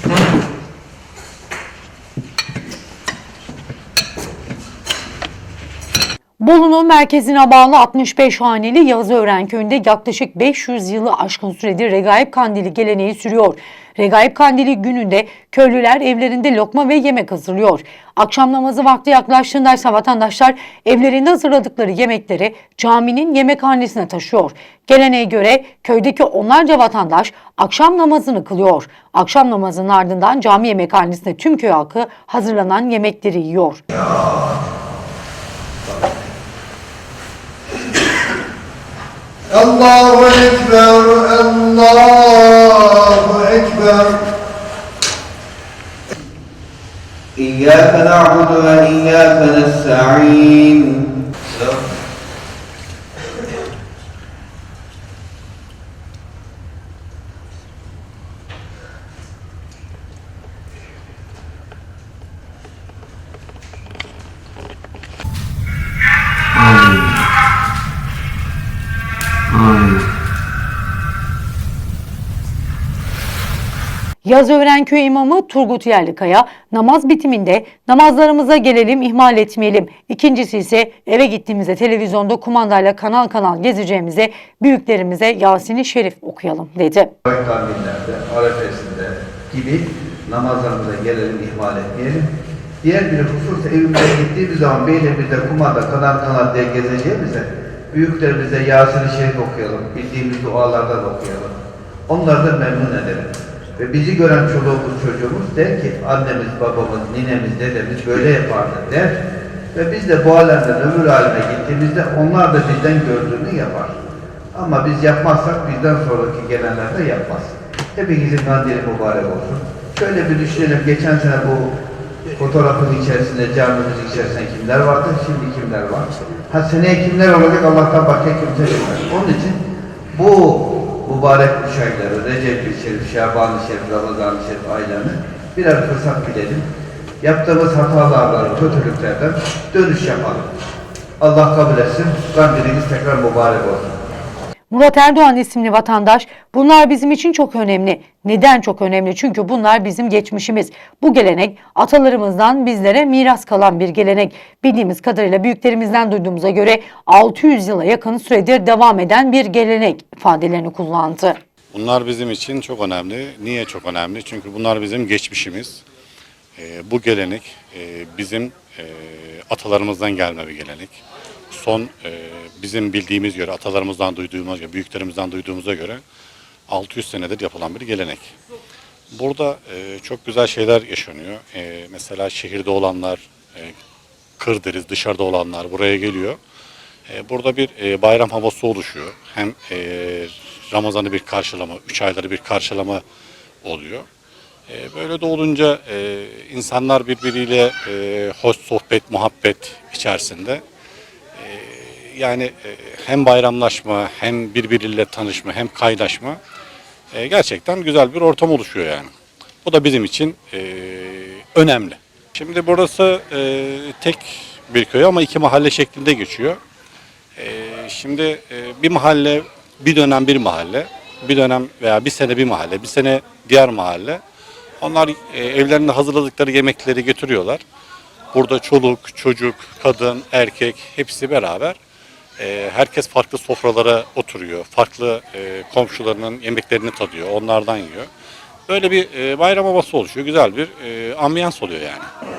Thank you. Bolu'nun merkezine bağlı 65 haneli Yazıören köyünde yaklaşık 500 yılı aşkın süredir Regaip Kandili geleneği sürüyor. Regaip Kandili gününde köylüler evlerinde lokma ve yemek hazırlıyor. Akşam namazı vakti yaklaştığında ise vatandaşlar evlerinde hazırladıkları yemekleri caminin yemekhanesine taşıyor. Geleneğe göre köydeki onlarca vatandaş akşam namazını kılıyor. Akşam namazının ardından cami yemekhanesinde tüm köy halkı hazırlanan yemekleri yiyor. الله أكبر الله أكبر. إياك نعبد وإياك نستعين. Yazıören Köy İmamı Turgut Yerlikaya namaz bitiminde namazlarımıza gelelim ihmal etmeyelim. İkincisi ise eve gittiğimizde televizyonda kumandayla kanal kanal gezeceğimize büyüklerimize Yasin-i Şerif okuyalım dedi. Kandillerde, arefesinde gibi namazlarımıza gelelim, ihmal etmeyelim. Diğer bir husus evimize gittiğimiz zaman beylerimizde kumanda kanal kanal diye gezeceğimize büyüklerimize Yasin-i Şerif okuyalım, bildiğimiz dualardan okuyalım. Onları da memnun edelim. Ve bizi gören çoluğumuz çocuğumuz der ki annemiz, babamız, ninemiz, dedemiz böyle yapardı der. Ve biz de bu alemden öbür aleme gittiğimizde onlar da bizden gördüğünü yapar. Ama biz yapmazsak bizden sonraki gelenler de yapmaz. Hepinizin kandili mübarek olsun. Şöyle bir düşünelim. Geçen sene bu fotoğrafın içerisinde, camimizin içerisinde kimler vardı, şimdi kimler var? Ha seneye kimler olacak Allah'tan başka kimse bilmez. Onun için bu mübarek üç ayları, Recep-i Şerif, Şaban-ı Şerif, Ramazan-ı Şerif aylarını birer fırsat bilelim. Yaptığımız hatalardan, kötülüklerden dönüş yapalım. Allah kabul etsin. Kandiliniz tekrar mübarek olsun. Murat Erdoğan isimli vatandaş bunlar bizim için çok önemli. Neden çok önemli? Çünkü bunlar bizim geçmişimiz. Bu gelenek atalarımızdan bizlere miras kalan bir gelenek. Bildiğimiz kadarıyla büyüklerimizden duyduğumuza göre 600 yıla yakın süredir devam eden bir gelenek ifadelerini kullandı. Bunlar bizim için çok önemli. Niye çok önemli? Çünkü bunlar bizim geçmişimiz. Ee, bu gelenek e, bizim e, atalarımızdan gelme bir gelenek. Son e, bizim bildiğimiz göre, atalarımızdan duyduğumuz göre, büyüklerimizden duyduğumuza göre 600 senedir yapılan bir gelenek. Burada e, çok güzel şeyler yaşanıyor. E, mesela şehirde olanlar, e, kır deriz, dışarıda olanlar buraya geliyor. E, Burada bir e, bayram havası oluşuyor. Hem e, Ramazan'ı bir karşılama, üç ayları bir karşılama oluyor. E, Böyle de olunca e, insanlar birbiriyle e, hoş sohbet, muhabbet içerisinde yani e, hem bayramlaşma, hem birbiriyle tanışma, hem kaynaşma e, gerçekten güzel bir ortam oluşuyor yani. Bu da bizim için e, önemli. Şimdi burası tek bir köy ama iki mahalle şeklinde geçiyor. Şimdi bir mahalle, bir dönem bir mahalle, bir dönem veya bir sene bir mahalle, bir sene diğer mahalle. Onlar evlerinde hazırladıkları yemekleri götürüyorlar. Burada çoluk, çocuk, kadın, erkek hepsi beraber. E, herkes farklı sofralara oturuyor. Farklı e, komşularının yemeklerini tadıyor, onlardan yiyor. Böyle bir e, bayram havası oluşuyor. Güzel bir e, ambiyans oluyor yani.